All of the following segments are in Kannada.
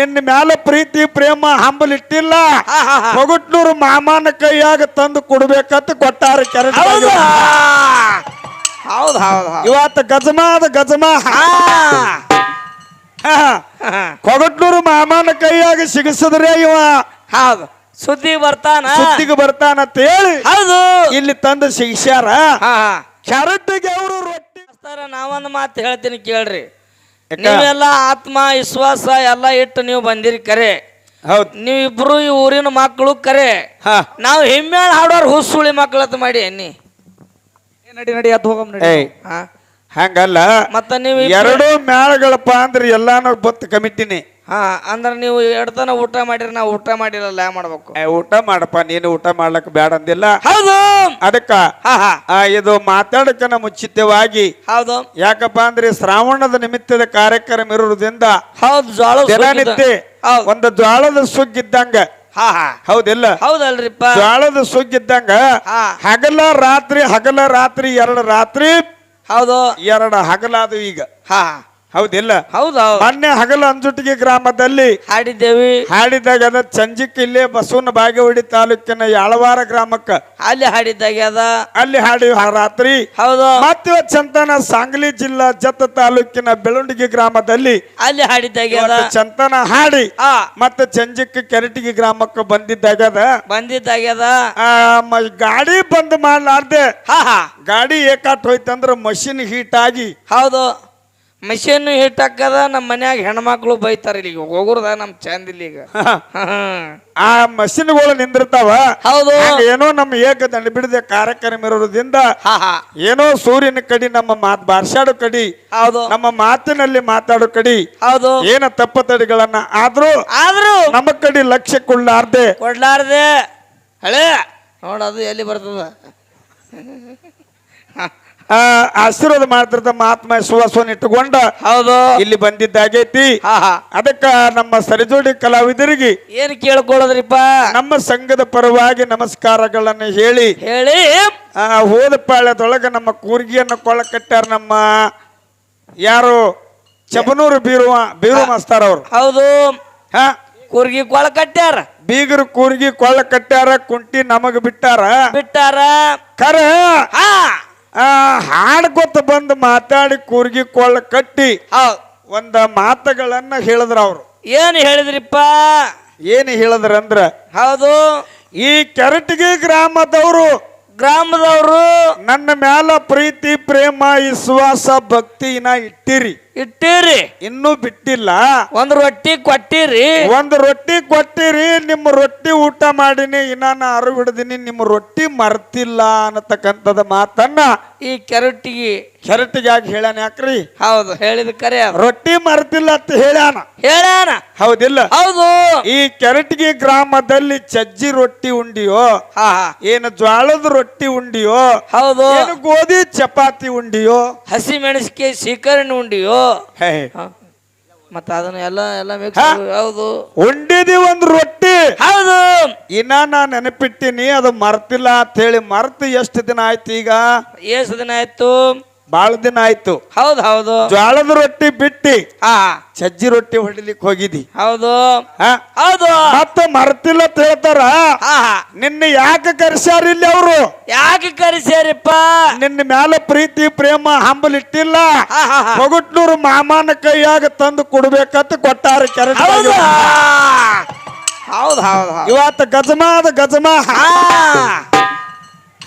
ನಿನ್ನ ಮ್ಯಾಲ ಪ್ರೀತಿ ಪ್ರೇಮ ಹಂಬಲಿಟ್ಟಿಲ್ಲ. ಹೊಗಟ್ನೂರು ಮಾಮನ ಕೈಯಾಗ ತಂದು ಕೊಡ್ಬೇಕಂತ ಕೊಟ್ಟಾರ ಕೆರೆ ಹೌದು? ಹೌದು ಇವತ್ತು ಗಜಮಾದ ಗಜಮ. ಹಾ. ಹಾ. ಕೊಗಟ್ನೂರು ಮಾಮನ ಕೈಯಾಗ ಸಿಗಿಸಿದ್ರೆ ಇವ ಹೌದು. ಸುದ್ದಿ ಬರ್ತಾನ? ಸುದ್ದಿಗೆ ಬರ್ತಾನಂತ ಹೇಳಿ ಹೌದು. ಇಲ್ಲಿ ತಂದು ಸಿಗಿಸ್ಯಾರ. ಕೆರಟಿಗೆ ಅವರು ರೊಟ್ಟಿ ನಾವೊಂದು ಮಾತು ಹೇಳ್ತೀನಿ ಕೇಳ್ರಿ? ನೀವೆಲ್ಲ ಆತ್ಮ ವಿಶ್ವಾಸ ಎಲ್ಲ ಇಟ್ಟು ನೀವು ಬಂದಿರಿ ಕರೆ. ಹೌದ್. ನೀವಿಬ್ರು ಈ ಊರಿನ ಮಕ್ಕಳು ಕರೆ. ಹಾ. ನಾವು ಹಿಮ್ಮೇಳ ಹಾಡೋರು ಹುಸುಳಿ ಮಕ್ಕಳತ್ ಮಾಡಿ ಅನ್ನಿ. ನಡಿ ನಡಿ ಅದ್ ಹೋಗಮ್ ನಡಿ. ಏಯ್. ಹಾ. ಹಂಗಲ್ಲ. ಮತ್ತ ನೀವು ಎರಡು ಮ್ಯಾಳಗಳಪ್ಪ ಅಂದ್ರೆ ಎಲ್ಲಾನು ಬತ್ ಕಮಿಟಿನಿ ಹಾ ಅಂದ್ರ ನೀವು ಎಡ್ತನ ಊಟ ಮಾಡಿರ ನಾವು ಊಟ ಮಾಡಿರಲ್ಲ ಮಾಡ್ಬೇಕು. ಏ, ಊಟ ಮಾಡಪ್ಪ ನೀನು ಊಟ ಮಾಡ್ಲಕ್ ಬೇಡ ಅಂದಿಲ್ಲ? ಹೌದು! ಅದಕ್ಕ ಹಾ ಹಾ. ಆ, ಇದು ಮಾತಾಡಕನ ಮುಚ್ಚಿತವಾಗಿ ಹೌದು. ಯಾಕಪ್ಪ ಅಂದ್ರೆ ಶ್ರಾವಣದ ನಿಮಿತ್ತದ ಕಾರ್ಯಕ್ರಮ ಇರುವುದರಿಂದ ಹೌದು ದಿನನಿತ್ಯ ಹೌದು. ಒಂದು ಜ್ವಾಳದ ಸುಗ್ಗಿದ್ದಂಗ. ಹಾ ಹಾ. ಹೌದಿಲ್ಲ? ಹೌದಲ್ರಿಪ್ಪ. ಜ್ವಾಳದ ಸುಗ್ಗಿದ್ದಂಗ ಹಾ. ಹಗಲ ರಾತ್ರಿ ಹಗಲ ರಾತ್ರಿ ಎರಡು ರಾತ್ರಿ ಹೌದು. ಎರಡು ಹಗಲಾದು ಈಗ. ಹಾ. ಹೌದಿಲ್ಲ? ಹೌದು ಮೊನ್ನೆ ಹಗಲ ಅಂಜುಟಿಗೆ ಗ್ರಾಮದಲ್ಲಿ ಹಾಡಿದ್ದೇವಿ. ಹಾಡಿದಾಗ ಅದ ಚಂಜಿಕ್ ಇಲ್ಲೇ ಬಸವನ ಬಾಗೇವಾಡಿ ತಾಲೂಕಿನ ಯಾಳವಾರ ಗ್ರಾಮಕ್ಕ. ಅಲ್ಲಿ ಹಾಡಿದಾಗ ಅದ. ಅಲ್ಲಿ ಹಾಡಿ ಆ ರಾತ್ರಿ. ಹೌದು. ಮತ್ತೆ ಚಂತನ ಸಾಂಗ್ಲಿ ಜಿಲ್ಲಾ ಜತ್ತ ತಾಲೂಕಿನ ಬೆಳುಂಡಿಗೆ ಗ್ರಾಮದಲ್ಲಿ ಅಲ್ಲಿ ಹಾಡಿದಾಗ ಅದ. ಚಂತನ ಹಾಡಿ ಹಾ ಮತ್ತೆ ಚಂಜಿಕ್ ಕೆರಟಿಗೆ ಗ್ರಾಮಕ್ಕ ಬಂದಿದ್ದಾಗ ಬಂದಿದ್ದಾಗೆ ಅದ. ಆ, ಮ- ಗಾಡಿ ಬಂದ್ ಮಾಡ್ಲಾರ್ದೆ. ಹಾ ಹಾ. ಗಾಡಿ ಏಕಾಟ್ ಹೋಯ್ತಂದ್ರ ಮಷಿನ್ ಹೀಟ್ ಆಗಿ ಹೌದು. ಮಿಷನ್ ಹಿಟ್ ಹಾಕದ ನಮ್ಮ ಮನ್ಯಾಗ ಹೆಣ್ಮಕ್ಳು ಬೈತಾರ ಇಲ್ಲಿ ಹೋಗುರ್ದ ನಮ್ ಚಂದ ಇಲ್ಲಿ ಈಗ. ಆ ಮಷಿನ್ಗಳು ನಿಂದಿರ್ತಾವ. ಹೌದು. ಏನೋ ನಮ್ಮ ಏಕ ದಂಡ ಬಿಡದೆ ಕಾರ್ಯಕ್ರಮ ಇರೋದ್ರಿಂದ ಏನೋ ಸೂರ್ಯನ ಕಡಿ ನಮ್ಮ ಮಾತ್ ಬಾರ್ಸಾಡೋ ಕಡಿ ಹೌದು. ನಮ್ಮ ಮಾತಿನಲ್ಲಿ ಮಾತಾಡೋ ಕಡಿ ಹೌದು. ಏನ ತಪ್ಪ ತಡಿಗಳನ್ನ ಆದ್ರೂ ಆದ್ರೂ ನಮ್ಮ ಕಡೆ ಲಕ್ಷ್ಯ ಕೊಡ್ಲಾರ್ದೆ. ಕೊಡ್ಲಾರ್ದೆ ಹಳೆ ನೋಡದು ಎಲ್ಲಿ ಬರ್ತದ. ಆಶೀರ್ವಾದ ಮಾಡ್ತಿರ್ತ ಮಹಾತ್ಮ ಸುವಾಸವನ್ನು ಇಟ್ಟುಕೊಂಡ ಹೌದು. ಇಲ್ಲಿ ಬಂದಿದ್ದಾಗೈತಿ ಅದಕ್ಕ ನಮ್ಮ ಸರಿಜೋಡಿ ಕಲಾವಿದರಿಗೆ ಏನ್ ಕೇಳ್ಕೊಳ್ಳೋದ್ರಿಪ್ಪ? ನಮ್ಮ ಸಂಘದ ಪರವಾಗಿ ನಮಸ್ಕಾರಗಳನ್ನು ಹೇಳಿ ಹೇಳಿ. ಆ, ಹೋದ ಪಾಳ್ಯದೊಳಗ ನಮ್ಮ ಕೂರ್ಗಿಯನ್ನು ಕೊಳ್ಳ ಕಟ್ಟಾರ ನಮ್ಮ ಯಾರು? ಚಬನೂರು ಬೀರುವ ಬೀರು ಮಾಸ್ತಾರ ಅವರು. ಹೌದು. ಹ. ಕೂರ್ಗಿ ಕೊಳ ಕಟ್ಟ್ಯಾರ ಬೀಗರು ಕೂರ್ಗಿ ಕೊಳ್ಳ ಕಟ್ಟ್ಯಾರ ಕುಂಟಿ ನಮಗ ಬಿಟ್ಟಾರ. ಬಿಟ್ಟಾರ. ಕರ. ಹಾ. ಆ, ಹಾಡ್ಕೊತ ಬಂದು ಮಾತಾಡಿ ಕೂರ್ಗಿ ಕೊಳ್ಳ ಕಟ್ಟಿ ಆ ಒಂದ ಮಾತುಗಳನ್ನ ಹೇಳಿದ್ರ ಅವರು. ಏನು ಹೇಳಿದ್ರಿಪ್ಪ? ಏನು ಹೇಳಿದ್ರಂದ್ರ ಹೌದು. ಈ ಕೆರಟಿಗೆ ಗ್ರಾಮದವರು ಗ್ರಾಮದವರು. ನನ್ನ ಮ್ಯಾಲ ಪ್ರೀತಿ ಪ್ರೇಮ ವಿಶ್ವಾಸ ಭಕ್ತಿನ ಇಟ್ಟಿರಿ. ಇಟ್ಟಿರಿ. ಇನ್ನೂ ಬಿಟ್ಟಿಲ್ಲ. ಒಂದ್ ರೊಟ್ಟಿ ಕೊಟ್ಟಿರಿ. ಒಂದ್ ರೊಟ್ಟಿ ಕೊಟ್ಟಿರಿ ನಿಮ್ಮ ರೊಟ್ಟಿ ಊಟ ಮಾಡಿನಿ ಇನ್ನ ಅರು ಬಿಡದಿನಿ ನಿಮ್ಮ ರೊಟ್ಟಿ ಮರ್ತಿಲ್ಲ ಅನ್ನತಕ್ಕಂಥದ ಮಾತನ್ನ ಈ ಕೆರಟಿಗೆ. ಕೆರಟಿಗಾಗಿ ಹೇಳ್ಯಾನ ಯಾಕ್ರಿ? ಹೌದು ಹೇಳಿದ ಕರೆ ರೊಟ್ಟಿ ಮರ್ತಿಲ್ಲ ಅಂತ ಹೇಳ್ಯಾನ. ಹೇಳ್ಯಾನ. ಹೌದಿಲ್ಲ? ಹೌದು. ಈ ಕೆರಟಿಗೆ ಗ್ರಾಮದಲ್ಲಿ ಚಜ್ಜಿ ರೊಟ್ಟಿ ಉಂಡಿಯೋ ಏನು ಜ್ವಾಳದ ರೊಟ್ಟಿ ಉಂಡಿಯೋ ಹೌದು. ಗೋಧಿ ಚಪಾತಿ ಉಂಡಿಯೋ ಹಸಿ ಮೆಣಸಿಗೆ ಸೀಕರಣೆ ಉಂಡಿಯೋ ಹೇ. ಮತ್ತ ಅದನ್ನ ಎಲ್ಲ ಎಲ್ಲ ಮಿಕ್ಸ್ ಹಾ. ಹೌದು. ಉಂಡಿದಿ ಒಂದು ರೊಟ್ಟಿ. ಹೌದು. ಇನ್ನ ನಾ ನೆನಪಿಟ್ಟಿನಿ ಅದು ಮರ್ತಿಲ್ಲ ಅಂತ ಹೇಳಿ ಮರ್ತು ಎಷ್ಟು ದಿನ ಆಯ್ತು ಈಗ? ಎಷ್ಟು ದಿನ ಆಯ್ತು? ಬಾಳ ದಿನ ಆಯ್ತು. ಹೌದು ಹೌದು. ಜ್ವಾಳದ ರೊಟ್ಟಿ ಬಿಟ್ಟಿ. ಹಾ. ಸಜ್ಜಿ ರೊಟ್ಟಿ ಹೊಡಿಲಿಕ್ಕೆ ಹೋಗಿದಿ ಹೌದು. ಹಾ? ಹೌದು. ಮತ್ತೆ ಮರ್ತಿಲ್ಲ ಅಂತ ಹೇಳ್ತಾರ? ಹಾ. ನಿನ್ನ ಯಾಕೆ ಕರ್ಸ್ಯಾರ ಇಲ್ಲಿ ಅವರು? ಯಾಕೆ ಕರೆಸ್ಯಾರಿಪ್ಪ? ನಿನ್ನ ಮೇಲೆ ಪ್ರೀತಿ ಪ್ರೇಮ ಹಂಬಲಿಟ್ಟಿಲ್ಲ ಹೊಗಟ್ನೂರು ಮಾಮನ ಕೈಯಾಗ ತಂದು ಕೊಡ್ಬೇಕಂತ ಕೊಟ್ಟಾರ ಕೆರೆ ಹೌದು. ಹೌದು ಹೌದು ಹೌದು. ಇವತ್ತು ಗಜಮಾದ ಗಜಮ. ಹಾ.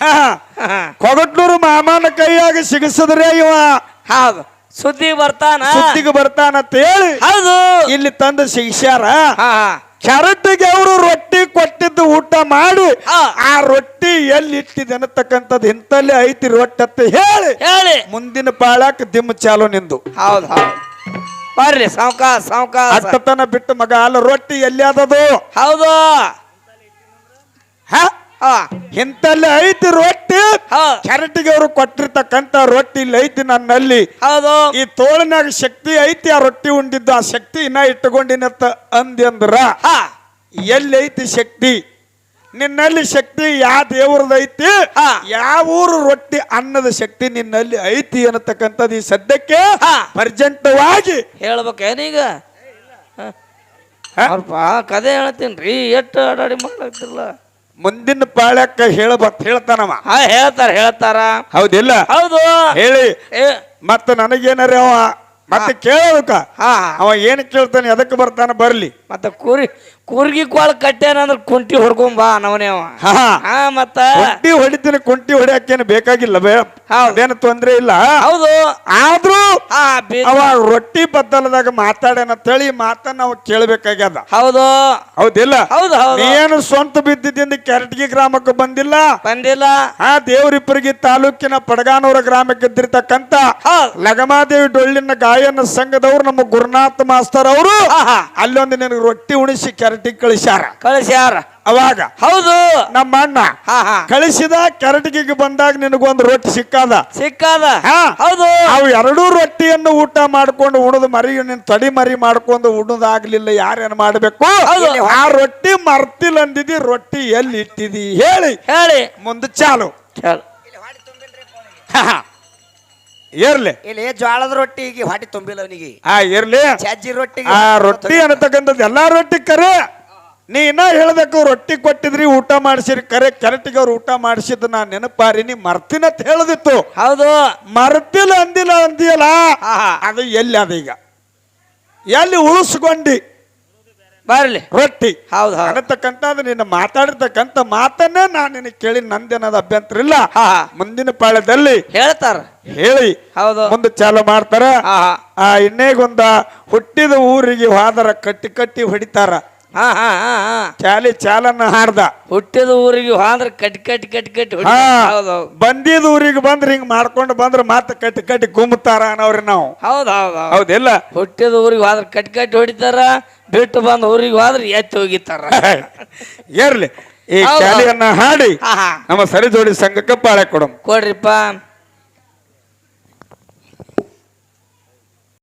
ಹಾ. ಕೊಗಟ್ನೂರು ಮಾಮನ ಕೈಯಾಗ ಸಿಗಿಸಿದ್ರೆ ಇವ ಹೌದು. ಸುದ್ದಿ ಬರ್ತಾನ? ಸುದ್ದಿಗೆ ಬರ್ತಾನಂತ ಹೇಳಿ ಹೌದು. ಇಲ್ಲಿ ತಂದು ಸಿಗಿಸ್ಯಾರ. ಹಾ ಕೆರಟಿಗೆ ಅವರು ರೊಟ್ಟಿ ಕೊಟ್ಟಿದ್ದು ಊಟ ಮಾಡಿ. ಆ ರೊಟ್ಟಿ ಎಲ್ಲಿ ಇಟ್ಟಿದೆ ಅನ್ನತಕ್ಕಂಥದ್ದು ಇಂತಲ್ಲಿ ಐತಿ ರೊಟ್ಟಿ ಅಂತ ಹೇಳಿ ಹೇಳಿ. ಮುಂದಿನ ಪಾಳಕ್ ದಿಮ್ಮ ಚಾಲು ನಿಂದು. ಹೌದು ಹೌದು. ಬರ್ರಿ ಸಾವ್ಕಾಸ ಸಾವ್ಕಾಸ. ಅಟ್ಟತನ ಬಿಟ್ಟು ಮಗ ಅಲ್ಲ ರೊಟ್ಟಿ ಎಲ್ಲಿ ಅದದು ಹೌದು. ಹ? ಇಂತಲ್ಲಿ ಐತಿ ರೊಟ್ಟಿ ಕೆರಟಿಗೆ ಅವರು ಕೊಟ್ಟಿರ್ತಕ್ಕಂತ ರೊಟ್ಟಿ ಇಲ್ಲಿ ಐತಿ ನನ್ನಲ್ಲಿ. ಹೌದು. ಈ ತೋಳಿನಾಗ ಶಕ್ತಿ ಐತಿ ಆ ರೊಟ್ಟಿ ಉಂಡಿದ್ದು ಆ ಶಕ್ತಿ ಇನ್ನ ಇಟ್ಟುಕೊಂಡಿನತ್ತ ಅಂದಿ ಅಂದ್ರ ಎಲ್ಲಿ ಐತಿ ಶಕ್ತಿ? ನಿನ್ನಲ್ಲಿ ಶಕ್ತಿ ಯಾವ ದೇವ್ರದ್ದು ಐತಿ. ಯಾವ ಊರು ರೊಟ್ಟಿ ಅನ್ನದ ಶಕ್ತಿ ನಿನ್ನಲ್ಲಿ ಐತಿ ಅನ್ನತಕ್ಕಂಥದ್ದು ಈ ಸದ್ಯಕ್ಕೆ ಅರ್ಜೆಂಟವಾಗಿ ಹೇಳ್ಬೇಕೇನೀಗ? ಕದೇ ಹೇಳ್ತೀನಿ ರೀ ಎಷ್ಟು ಅಡಾಡಿ ಮಾಡ್ಲಾಗ್ತಿರಲ್ಲ ಮುಂದಿನ ಪಾಳ್ಯಕ್ಕ ಹೇಳ ಹೇಳ್ತಾನವ. ಹಾ ಹೇಳ್ತಾರ ಹೇಳ್ತಾರ. ಹೌದಿಲ್ಲ? ಹೌದು. ಹೇಳಿ. ಮತ್ತ ನನಗೇನಾರ ಅವ? ಮತ್ತೆ ಕೇಳೋದಕ್ಕ? ಹಾ ಅವ ಏನ್ ಕೇಳ್ತಾನೆ ಎದಕ್ಕೆ ಬರ್ತಾನ ಬರ್ಲಿ. ಮತ್ತ ಕೂರಿ ಕೂರ್ಗಿ ಕೋಳ ಕಟ್ಟ್ಯಾನಂದ್ರ ಕುಂಟಿ ಹೊಡ್ಕೊಂಬಾ ನವನೇವ ಹಾ ಮತ್ತ ಕುಂಟಿ ಹೊಡಿತೀನಿ ಕುಂಟಿ ಹೊಡಿಯಕ್ಕೇನು ಬೇಕಾಗಿಲ್ಲ ಬೇ. ಅದೇನು ತೊಂದ್ರೆ ಇಲ್ಲ. ಹೌದು. ಆದ್ರೂ ಅವ ರೊಟ್ಟಿ ಬದ್ದಲದಾಗ ಮಾತಾಡೇನ ತಳಿ ಮಾತನ್ನ ನಾವು ಕೇಳ್ಬೇಕಾಗ್ಯದ. ಹೌದು. ಹೌದಿಲ್ಲ? ಹೌದು ಏನು ಸ್ವಂತ ಬಿದ್ದಿದ್ದಿಂದ ಕೆರಟಗಿ ಗ್ರಾಮಕ್ಕೆ ಬಂದಿಲ್ಲ? ಬಂದಿಲ್ಲ. ಆ ದೇವರಿಪ್ಪರಿಗೆ ತಾಲೂಕಿನ ಪಡಗಾನೂರ ಗ್ರಾಮಕ್ಕೆ ಇದ್ದಿರ್ತಕ್ಕಂತ ಲಗಮಾದೇವಿ ಡೊಳ್ಳಿನ ಗಾಯನ ಸಂಘದವ್ರು ನಮ್ಮ ಗುರುನಾಥ್ ಮಾಸ್ತರ್ ಅವರು ಅಲ್ಲೊಂದು ನಿನಗೆ ರೊಟ್ಟಿ ಉಣಿಸಿ ಕೆರಟಿ ಕಳಿಸ್ಯಾರ. ಕಳಿಸ್ಯಾರ. ಅವಾಗ ಹೌದು. ನಮ್ಮ ಅಣ್ಣ ಹಾ ಹಾ. ಕಳಿಸಿದ ಕೆರಟಿಗೆ ಬಂದಾಗ ನಿನಗೊಂದು ರೊಟ್ಟಿ ಸಿಕ್ಕಾದ? ಸಿಕ್ಕಾದ. ಹಾ. ಹೌದು. ಅವು ಎರಡೂ ರೊಟ್ಟಿಯನ್ನು ಊಟ ಮಾಡ್ಕೊಂಡು ಉಣದು ಮರಿ ನಿನ್ ತಡಿ ಮರಿ ಮಾಡ್ಕೊಂಡು ಉಣದಾಗ್ಲಿಲ್ಲ ಯಾರೇನ್ ಮಾಡ್ಬೇಕು. ಆ ರೊಟ್ಟಿ ಮರ್ತಿಲ್ಲ ಅಂದಿದಿ ರೊಟ್ಟಿ ಎಲ್ಲಿ ಇಟ್ಟಿದಿ ಹೇಳಿ. ಹೇಳಿ. ಮುಂದೆ ಚಾಲು. ಹೇಳು ಇರ್ಲಿ ಇಲ್ಲಿ ಜ್ವಾಳದ ರೊಟ್ಟಿ ಹೊಟ್ಟೆ ತುಂಬಿಲ್ಲ ಅವನಿಗೆ. ಆ ಇರ್ಲಿ ಚಜ್ಜಿ ರೊಟ್ಟಿ ಆ ರೊಟ್ಟಿ ಅನ್ನತಕ್ಕಂಥದ್ದು ಎಲ್ಲಾ ರೊಟ್ಟಿ ಕರೆ. ನೀ ಇನ್ನ ಹೇಳ್ಬೇಕು ರೊಟ್ಟಿ ಕೊಟ್ಟಿದ್ರಿ ಊಟ ಮಾಡಿಸಿರಿ ಕರೆ. ಕೆರಟಿಗೆ ಅವ್ರು ಊಟ ಮಾಡಿಸಿದ್ ನಾ ನೆನಪಾರಿ ನೀ ಮರ್ತಿನ ಹೇಳದಿತ್ತು. ಹೌದು. ಮರ್ತಿಲ್ಲ ಅಂದಿಲ್ಲ ಅಂದಿಯಲ್ಲ. ಅದು ಎಲ್ಲಿ ಅದ ಈಗ ಎಲ್ಲಿ ಉಳಿಸ್ಕೊಂಡಿ? ಬರ್ಲಿ. ರೊಟ್ಟಿ. ಹೌದು ಹೌದು. ಅನ್ನತಕ್ಕಂಥದ್ದು ನಿನ್ನ ಮಾತಾಡಿರ್ತಕ್ಕಂತ ಮಾತನ್ನೇ ನಾನು ನಿನಗೆ ಕೇಳಿ ನಂದೇನದ ಅಭ್ಯಂತರ ಇಲ್ಲ. ಹಾ ಮುಂದಿನ ಪಾಳ್ಯದಲ್ಲಿ ಹೇಳ್ತಾರ. ಹೇಳಿ. ಹೌದು. ಮುಂದೆ ಚಾಲು ಮಾಡ್ತಾರ. ಆ ಇನ್ನೇಗೊಂದ ಹುಟ್ಟಿದ ಊರಿಗೆ ಹೋದರ ಕಟ್ಟಿ ಕಟ್ಟಿ ಹೊಡಿತಾರ. ಹಾ ಹಾ ಹಾ ಹಾ. ಚಾಲಿ ಚಾಲನ್ನ ಹಾಡ್ದ. ಹುಟ್ಟಿದ ಊರಿಗೆ ಹೋದ್ರ ಕಟ್ ಕಟ್ ಕಟ್ ಕಟ್ ಹಾ ಹೌದು ಬಂದಿದ ಊರಿಗೆ ಬಂದ್ರೆ ಹಿಂಗ್ ಮಾಡ್ಕೊಂಡು ಬಂದ್ರೆ ಮತ್ತೆ ಕಟ್ ಕಟ್ಟಿ ಗುಮ್ತಾರ ಅನ್ನೋರಿ ನಾವು. ಹೌದು ಹೌದು ಹೌದು. ಹೌದಿಲ್ಲ ಹುಟ್ಟಿದ ಊರಿಗೆ ಹೋದ್ರ ಕಟ್ ಕಟ್ ಹೊಡಿತಾರ ಬಿಟ್ಟು ಬಂದ ಊರಿಗೆ ಹೋದ್ರ ಎತ್ತಿ ಹೋಗಿತಾರ. ಏರ್ಲಿ ಈ. ಚಾಲಿಯನ್ನ ಹಾಡಿ. ಹಾ ಹಾ. ನಮ್ಮ ಸರಿ ಜೋಡಿ ಸಂಘಕ್ಕೆ ಪಾಳೆ ಕೊಡಮ್ ಕೊಡ್ರಿಪ್ಪ.